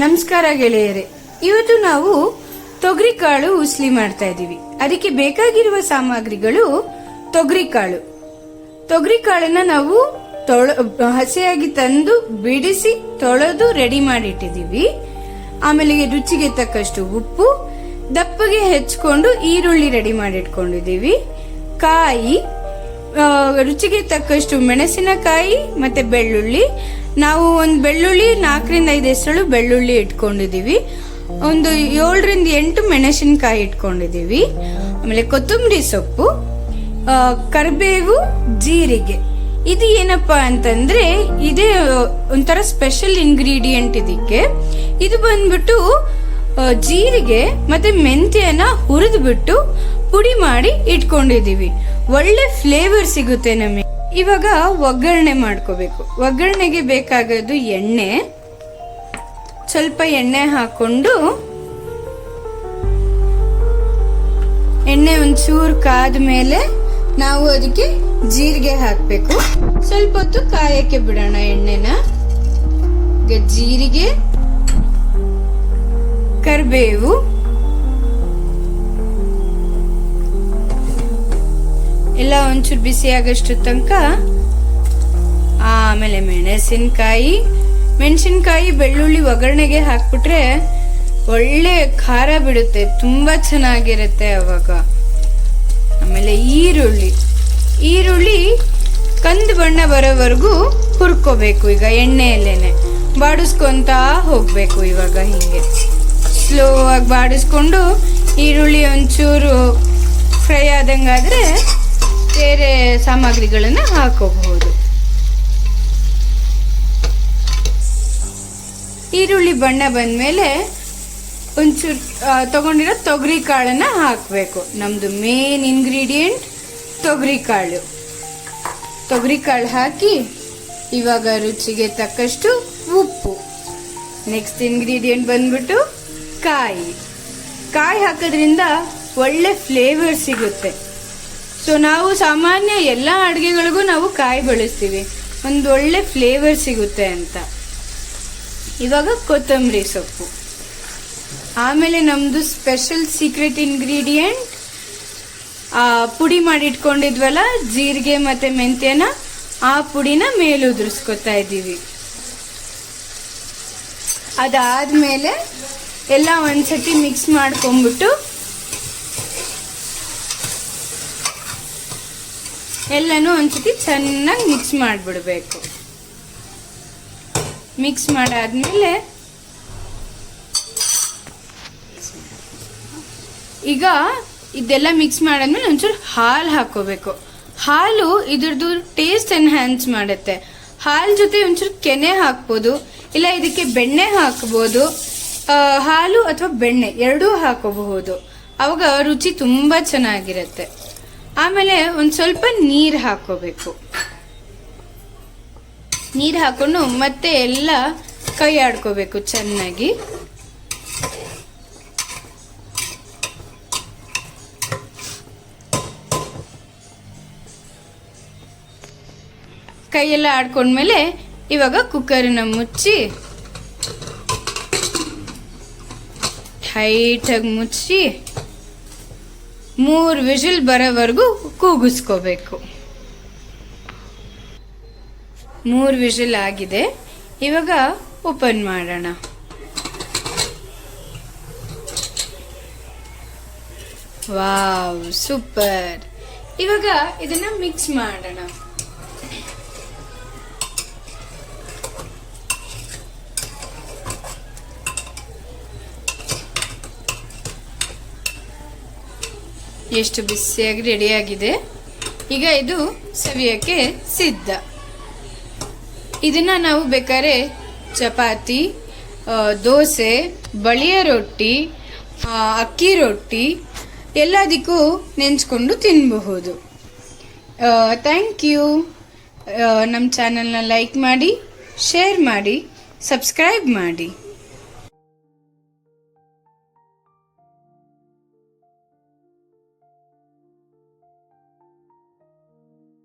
ನಮಸ್ಕಾರ ಗೆಳೆಯರೆ, ಇವತ್ತು ನಾವು ತೊಗರಿ ಕಾಳು ಉಸ್ಲಿ ಮಾಡ್ತಾ ಇದೀವಿ ಅದಕ್ಕೆ ಬೇಕಾಗಿರುವ ಸಾಮಗ್ರಿಗಳು ತೊಗರಿ ಕಾಳು ತೊಗರಿ ಕಾಳನ್ನ ನಾವು ತೊಳ, ಹಸಿಯಾಗಿ ತಂದು ಬಿಡಿಸಿ ತೊಳೆದು ರೆಡಿ ಮಾಡಿಟ್ಟಿದೀವಿ ಆಮೇಲೆ ರುಚಿಗೆ ತಕ್ಕಷ್ಟು ಉಪ್ಪು, ದಪ್ಪಗೆ ಹೆಚ್ಚಿಕೊಂಡು ಈರುಳ್ಳಿ ರೆಡಿ ಮಾಡಿಟ್ಕೊಂಡಿದೀವಿ ಕಾಯಿ ರುಚಿಗೆ ತಕ್ಕಷ್ಟು ಮೆಣಸಿನಕಾಯಿ ಮತ್ತೆ ಬೆಳ್ಳುಳ್ಳಿ ನಾವು ಒಂದು ಬೆಳ್ಳುಳ್ಳಿ ನಾಲ್ಕರಿಂದ ಐದು ಹೆಸರು ಬೆಳ್ಳುಳ್ಳಿ ಇಟ್ಕೊಂಡಿದ್ದೀವಿ ಒಂದು ಏಳರಿಂದ ಎಂಟು ಮೆಣಸಿನಕಾಯಿ ಇಟ್ಕೊಂಡಿದ್ದೀವಿ ಆಮೇಲೆ ಕೊತ್ತಂಬರಿ ಸೊಪ್ಪು ಕರಿಬೇವು, ಜೀರಿಗೆ. ಇದು ಏನಪ್ಪಾ ಅಂತಂದ್ರೆ ಇದೇ ಒಂಥರ ಸ್ಪೆಷಲ್ ಇಂಗ್ರೀಡಿಯೆಂಟ್ ಇದಕ್ಕೆ. ಇದು ಬಂದ್ಬಿಟ್ಟು ಜೀರಿಗೆ ಮತ್ತೆ ಮೆಂತ್ಯನ ಹುರಿದ್ಬಿಟ್ಟು ಪುಡಿ ಮಾಡಿ ಇಟ್ಕೊಂಡಿದೀವಿ. ಒಳ್ಳೆ ಫ್ಲೇವರ್ ಸಿಗುತ್ತೆ ನಮಗೆ. ಇವಾಗ ಒಗ್ಗರಣೆ ಮಾಡ್ಕೋಬೇಕು. ಒಗ್ಗರಣೆಗೆ ಬೇಕಾಗೋದು ಎಣ್ಣೆ. ಸ್ವಲ್ಪ ಎಣ್ಣೆ ಹಾಕೊಂಡು ಎಣ್ಣೆ ಒಂಚೂರು ಕಾದ ಮೇಲೆ ನಾವು ಅದಕ್ಕೆ ಜೀರಿಗೆ ಹಾಕ್ಬೇಕು. ಸ್ವಲ್ಪ ಹೊತ್ತು ಕಾಯಕ್ಕೆ ಬಿಡೋಣ ಎಣ್ಣೆನ. ಜೀರಿಗೆ, ಕರಿಬೇವು ಎಲ್ಲ ಒಂಚೂರು ಬಿಸಿ ಆಗೋಷ್ಟು ತನಕ, ಆಮೇಲೆ ಮೆಣಸಿನಕಾಯಿ ಮೆಣಸಿನಕಾಯಿ ಬೆಳ್ಳುಳ್ಳಿ ಒಗ್ಗರಣೆಗೆ ಹಾಕ್ಬಿಟ್ರೆ ಒಳ್ಳೆ ಖಾರ ಬಿಡುತ್ತೆ, ತುಂಬ ಚೆನ್ನಾಗಿರುತ್ತೆ ಅವಾಗ. ಆಮೇಲೆ ಈರುಳ್ಳಿ. ಈರುಳ್ಳಿ ಕಂದು ಬಣ್ಣ ಬರೋವರೆಗೂ ಹುರ್ಕೋಬೇಕು, ಈಗ ಎಣ್ಣೆಯಲ್ಲೇನೆ. ಬಾಡಿಸ್ಕೊತಾ ಹೋಗಬೇಕು ಇವಾಗ ಹೀಗೆ. ಸ್ಲೋ ಆಗಿ ಬಾಡಿಸ್ಕೊಂಡು ಈರುಳ್ಳಿ ಒಂಚೂರು ಫ್ರೈ ಆದಂಗಾದ್ರೆ ಬೇರೆ ಸಾಮಗ್ರಿಗಳನ್ನ ಹಾಕೋಬಹುದು. ಈರುಳ್ಳಿ ಬಣ್ಣ ಬಂದ್ಮೇಲೆ ಒಂಚೂರು ತೊಗೊಂಡಿರೋ ತಗೊಂಡಿರೋ ತೊಗರಿ ಕಾಳನ್ನ ಹಾಕಬೇಕು. ನಮ್ದು ಮೇನ್ ಇಂಗ್ರೀಡಿಯೆಂಟ್ ತೊಗರಿ ಕಾಳು. ತೊಗರಿ ಕಾಳು ಹಾಕಿ ಇವಾಗ ರುಚಿಗೆ ತಕ್ಕಷ್ಟು ಉಪ್ಪು. ನೆಕ್ಸ್ಟ್ ಇಂಗ್ರೀಡಿಯೆಂಟ್ ಬಂದ್ಬಿಟ್ಟು ಕಾಯಿ. ಕಾಯಿ ಹಾಕೋದ್ರಿಂದ ಒಳ್ಳೆ ಫ್ಲೇವರ್ ಸಿಗುತ್ತೆ. ಸೊ ನಾವು ಸಾಮಾನ್ಯ ಎಲ್ಲ ಅಡುಗೆಗಳಿಗೂ ನಾವು ಕಾಯಿ ಬಳಸ್ತೀವಿ. ಒಂದು ಒಳ್ಳೆ ಫ್ಲೇವರ್ ಸಿಗುತ್ತೆ ಅಂತ. ಇವಾಗ ಕೊತ್ತಂಬರಿ ಸೊಪ್ಪು. ಆಮೇಲೆ ನಮ್ದು ಸ್ಪೆಷಲ್ ಸೀಕ್ರೆಟ್ ಇಂಗ್ರೀಡಿಯೆಂಟ್ ಪುಡಿ ಮಾಡಿಟ್ಕೊಂಡಿದ್ವಲ್ಲ, ಜೀರಿಗೆ ಮತ್ತೆ ಮೆಂತ್ಯನ, ಆ ಪುಡಿನ ಮೇಲೆ ಉದುರಿಸ್ಕೊತಾ ಇದ್ದೀವಿ. ಅದಾದಮೇಲೆ ಎಲ್ಲ ಒಂದ್ಸತಿ ಮಿಕ್ಸ್ ಮಾಡ್ಕೊಂಡ್ಬಿಟ್ಟು ಎಲ್ಲನೂ ಒಂದ್ಸತಿ ಚೆನ್ನಾಗಿ ಮಿಕ್ಸ್ ಮಾಡಿಬಿಡ್ಬೇಕು. ಮಿಕ್ಸ್ ಮಾಡಾದ್ಮೇಲೆ ಈಗ ಇದೆಲ್ಲ ಮಿಕ್ಸ್ ಮಾಡಾದ್ಮೇಲೆ ಒಂಚೂರು ಹಾಲು ಹಾಕೋಬೇಕು ಹಾಲು ಇದ್ರದ್ದು ಟೇಸ್ಟ್ ಎನ್ಹ್ಯಾನ್ಸ್ ಮಾಡುತ್ತೆ. ಹಾಲು ಜೊತೆ ಒಂಚೂರು ಕೆನೆ ಹಾಕ್ಬೋದು, ಇಲ್ಲ ಇದಕ್ಕೆ ಬೆಣ್ಣೆ ಹಾಕ್ಬೋದು ಹಾಲು ಅಥವಾ ಬೆಣ್ಣೆ ಎರಡೂ ಹಾಕೋಬಹುದು ಅವಾಗ ರುಚಿ ತುಂಬ ಚೆನ್ನಾಗಿರುತ್ತೆ. ಆಮೇಲೆ ಒಂದು ಸ್ವಲ್ಪ ನೀರು ಹಾಕೋಬೇಕು. ನೀರು ಹಾಕೊಂಡು ಮತ್ತೆ ಎಲ್ಲ ಕೈ ಆಡ್ಕೋಬೇಕು ಚೆನ್ನಾಗಿ. ಕೈಯೆಲ್ಲ ಆಡ್ಕೊಂಡ್ಮೇಲೆ ಇವಾಗ ಕುಕ್ಕರ್ನ ಮುಚ್ಚಿ ಟೈಟಾಗಿ ಮುಚ್ಚಿ ಮೂರು ವಿಷಲ್ ಬರೋವರೆಗೂ ಕೂಗಿಸ್ಕೋಬೇಕು. ಮೂರು ವಿಷಲ್ ಆಗಿದೆ. ಇವಾಗ ಓಪನ್ ಮಾಡೋಣ. Wow, super. ಇವಾಗ ಇದನ್ನ ಮಿಕ್ಸ್ ಮಾಡೋಣ. ಎಷ್ಟು ಬಿಸಿಯಾಗಿ ರೆಡಿಯಾಗಿದೆ. ಈಗ ಇದು ಸವಿಯೋಕ್ಕೆ ಸಿದ್ಧ. ಇದನ್ನು ನಾವು ಬೇಕಾದ್ರೆ ಚಪಾತಿ ದೋಸೆ, ಬಳಿಯ ರೊಟ್ಟಿ ಅಕ್ಕಿ ರೊಟ್ಟಿ ಎಲ್ಲದಕ್ಕೂ ನೆಂಚ್ಕೊಂಡು ತಿನ್ನಬಹುದು ಥ್ಯಾಂಕ್ ಯು ನಮ್ಮ ಚಾನಲ್ನ ಲೈಕ್ ಮಾಡಿ ಶೇರ್ ಮಾಡಿ ಸಬ್ಸ್ಕ್ರೈಬ್ ಮಾಡಿ.